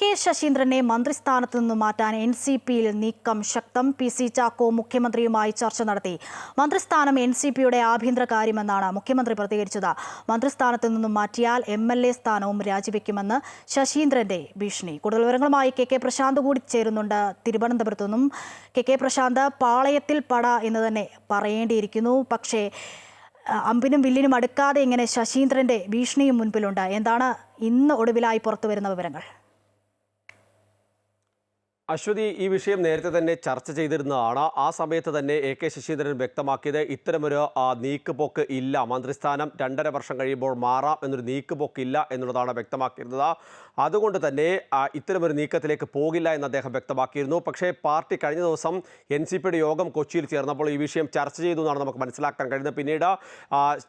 K ശശീന്ദ്രനെ മന്ത്രിസ്ഥാനത്ത് നിന്ന് മാറ്റാൻ N C പിയിൽ നീക്കം ശക്തം. പി സി ചാക്കോ മുഖ്യമന്ത്രിയുമായി ചർച്ച നടത്തി. മന്ത്രിസ്ഥാനം എൻ സി പിയുടെ ആഭ്യന്തര കാര്യമെന്നാണ് മുഖ്യമന്ത്രി പ്രതികരിച്ചത്. മന്ത്രിസ്ഥാനത്ത് നിന്നും മാറ്റിയാൽ എം എൽ എ സ്ഥാനവും രാജിവെക്കുമെന്ന് ശശീന്ദ്രന്റെ ഭീഷണി. കൂടുതൽ വിവരങ്ങളുമായി കെ കെ പ്രശാന്ത് കൂടി ചേരുന്നുണ്ട്. തിരുവനന്തപുരത്തു നിന്നും കെ കെ പ്രശാന്ത് പാളയത്തിൽ പട എന്ന് തന്നെ പറയേണ്ടിയിരിക്കുന്നു. പക്ഷേ അമ്പിനും വില്ലിനും അടുക്കാതെ ഇങ്ങനെ ശശീന്ദ്രന്റെ ഭീഷണിയും മുൻപിലുണ്ട്. എന്താണ് ഇന്ന് ഒടുവിലായി പുറത്തു വരുന്ന വിവരങ്ങൾ? അശ്വതി ഈ വിഷയം നേരത്തെ തന്നെ ചർച്ച ചെയ്തിരുന്നതാണ്. ആ സമയത്ത് തന്നെ എ കെ ശശീന്ദ്രൻ വ്യക്തമാക്കിയത് ഇത്തരമൊരു നീക്കുപോക്ക് ഇല്ല. മന്ത്രിസ്ഥാനം രണ്ടര വർഷം കഴിയുമ്പോൾ മാറാം എന്നൊരു നീക്കുപോക്ക് ഇല്ല എന്നുള്ളതാണ് വ്യക്തമാക്കിയിരുന്നത്. അതുകൊണ്ട് തന്നെ ഇത്തരമൊരു നീക്കത്തിലേക്ക് പോകില്ല എന്ന് അദ്ദേഹം വ്യക്തമാക്കിയിരുന്നു. പക്ഷേ പാർട്ടി കഴിഞ്ഞ ദിവസം എൻ സി പിയുടെ യോഗം കൊച്ചിയിൽ ചേർന്നപ്പോൾ ഈ വിഷയം ചർച്ച ചെയ്തു എന്നാണ് നമുക്ക് മനസ്സിലാക്കാൻ കഴിയുന്നത്. പിന്നീട്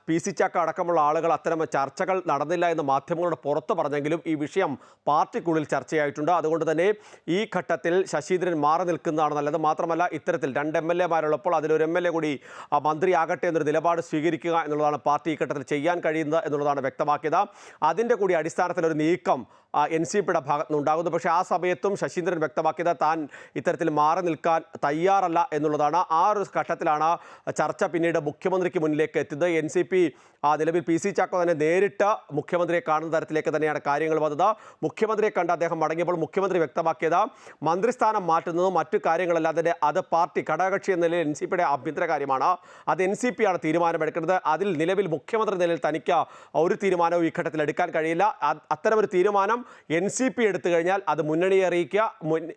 പി സി ചാക്ക അടക്കമുള്ള ആളുകൾ അത്തരം ചർച്ചകൾ നടന്നില്ല എന്ന് മാധ്യമങ്ങളോട് പുറത്ത് പറഞ്ഞെങ്കിലും ഈ വിഷയം പാർട്ടിക്കുള്ളിൽ ചർച്ചയായിട്ടുണ്ട്. അതുകൊണ്ട് തന്നെ ഈ ഘട്ടത്തിൽ ശശീന്ദ്രൻ മാറി നിൽക്കുന്നതാണ് നല്ലത്. മാത്രമല്ല ഇത്തരത്തിൽ രണ്ട് എം എൽ എമാരുള്ളപ്പോൾ അതിലൊരു എം എൽ എ കൂടി മന്ത്രിയാകട്ടെ എന്നൊരു നിലപാട് സ്വീകരിക്കുക എന്നുള്ളതാണ് പാർട്ടി ഈ ഘട്ടത്തിൽ ചെയ്യാൻ കഴിയുന്നത് എന്നുള്ളതാണ് വ്യക്തമാക്കിയത്. അതിന്റെ കൂടി അടിസ്ഥാനത്തിൽ ഒരു നീക്കം എൻ സി പിയുടെ ഭാഗത്ത് നിന്നുണ്ടാകുന്നു പക്ഷേ ആ സമയത്തും ശശീന്ദ്രൻ വ്യക്തമാക്കിയത് താൻ ഇത്തരത്തിൽ മാറി നിൽക്കാൻ തയ്യാറല്ല എന്നുള്ളതാണ്. ആ ഒരു ഘട്ടത്തിലാണ് ചർച്ച പിന്നീട് മുഖ്യമന്ത്രിക്ക് മുന്നിലേക്ക് എത്തിയത്. എൻ സി പി നിലവിൽ പി സി ചാക്കോ തന്നെ നേരിട്ട് മുഖ്യമന്ത്രിയെ കാണുന്ന തരത്തിലേക്ക് തന്നെയാണ് കാര്യങ്ങൾ വന്നത്. മുഖ്യമന്ത്രിയെ കണ്ട് അദ്ദേഹം മടങ്ങിയപ്പോൾ മുഖ്യമന്ത്രി വ്യക്തമാക്കിയത് മന്ത്രിസ്ഥാനം മാറ്റുന്നതും മറ്റു കാര്യങ്ങളല്ലാതെ അത് പാർട്ടി ഘടകകക്ഷി എന്ന നിലയിൽ എൻ സി പിയുടെ ആഭ്യന്തര കാര്യമാണ്. അത് എൻ സി പി ആണ് തീരുമാനമെടുക്കുന്നത്. അതിൽ നിലവിൽ മുഖ്യമന്ത്രി നിലയിൽ തനിക്ക് ഒരു തീരുമാനവും ഈ ഘട്ടത്തിൽ എടുക്കാൻ കഴിയില്ല. അത് അത്തരമൊരു തീരുമാനം എൻ സി പി എടുത്തു കഴിഞ്ഞാൽ അത് മുന്നണിയെ അറിയിക്കുക.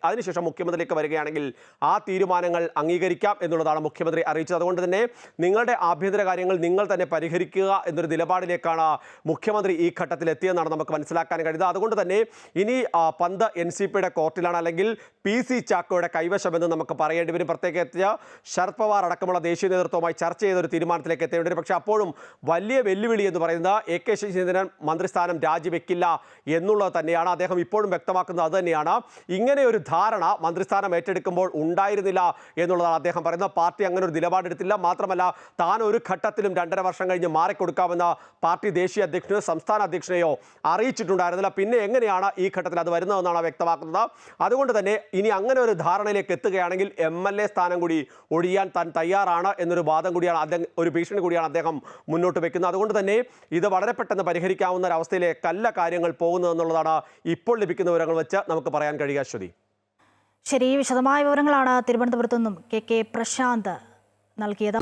അതിനുശേഷം മുഖ്യമന്ത്രിയിലേക്ക് വരികയാണെങ്കിൽ ആ തീരുമാനങ്ങൾ അംഗീകരിക്കാം എന്നുള്ളതാണ് മുഖ്യമന്ത്രി അറിയിച്ചത്. അതുകൊണ്ട് തന്നെ നിങ്ങളുടെ ആഭ്യന്തര കാര്യങ്ങൾ നിങ്ങൾ തന്നെ പരിഹരിക്കുക എന്നൊരു നിലപാടിലേക്കാണ് മുഖ്യമന്ത്രി ഈ ഘട്ടത്തിൽ എത്തിയെന്നാണ് നമുക്ക് മനസ്സിലാക്കാൻ കഴിയുന്നത്. അതുകൊണ്ട് തന്നെ ഇനി പന്ത് എൻ സി പിയുടെ കോർട്ടിലാണ് അല്ലെങ്കിൽ പി സി ചാക്കോയുടെ കൈവശമെന്ന് നമുക്ക് പറയേണ്ടി വരും. പ്രത്യേകിച്ച് ശരത് പവാർ അടക്കമുള്ള ദേശീയ നേതൃത്വവുമായി ചർച്ച ചെയ്ത ഒരു തീരുമാനത്തിലേക്ക് എത്തേണ്ടി വരും. പക്ഷേ അപ്പോഴും വലിയ വെല്ലുവിളി എന്ന് പറയുന്നത് എ കെ ശശീന്ദ്രൻ മന്ത്രിസ്ഥാനം രാജിവെക്കില്ല എന്നുള്ളത് തന്നെയാണ്. അദ്ദേഹം ഇപ്പോഴും വ്യക്തമാക്കുന്നത് അതുതന്നെയാണ് ഇങ്ങനെ ഒരു ധാരണ മന്ത്രിസ്ഥാനം ഏറ്റെടുക്കുമ്പോൾ ഉണ്ടായിരുന്നില്ല എന്നുള്ളതാണ് അദ്ദേഹം പറയുന്നത്. പാർട്ടി അങ്ങനെ ഒരു നിലപാടെടുത്തില്ല മാത്രമല്ല താൻ ഒരു ഘട്ടത്തിലും രണ്ടര വർഷം കഴിഞ്ഞ് മാറിക്കൊടുക്കാമെന്ന് പാർട്ടി ദേശീയ അധ്യക്ഷനെയോ സംസ്ഥാന അധ്യക്ഷനെയോ അറിയിച്ചിട്ടുണ്ടായിരുന്നില്ല. പിന്നെ എങ്ങനെയാണ് ഈ ഘട്ടത്തിൽ അത് വരുന്നതെന്നാണ് വ്യക്തമാക്കുന്നത്. അതുകൊണ്ട് തന്നെ ഇനി അങ്ങനെ ഒരു ധാരണയിലേക്ക് എത്തുകയാണെങ്കിൽ എം എൽ എ സ്ഥാനം കൂടി ഒഴിയാൻ താൻ തയ്യാറാണ് എന്നൊരു വാദം കൂടിയാണ് അദ്ദേഹം ഒരു ഭീഷണി കൂടിയാണ് അദ്ദേഹം മുന്നോട്ട് വെക്കുന്നത്. അതുകൊണ്ട് തന്നെ ഇത് വളരെ പെട്ടെന്ന് പരിഹരിക്കാവുന്ന ഒരു അവസ്ഥയിലേക്കല്ല കാര്യങ്ങൾ പോകുന്നതെന്നുള്ളതാണ് ഇപ്പോൾ ലഭിക്കുന്ന വിവരങ്ങൾ വെച്ച് നമുക്ക് പറയാൻ കഴിയുക. ശ്രുതി. ശരി വിശദമായ വിവരങ്ങളാണ് തിരുവനന്തപുരത്തു നിന്നും കെ കെ പ്രശാന്ത് നൽകിയത്.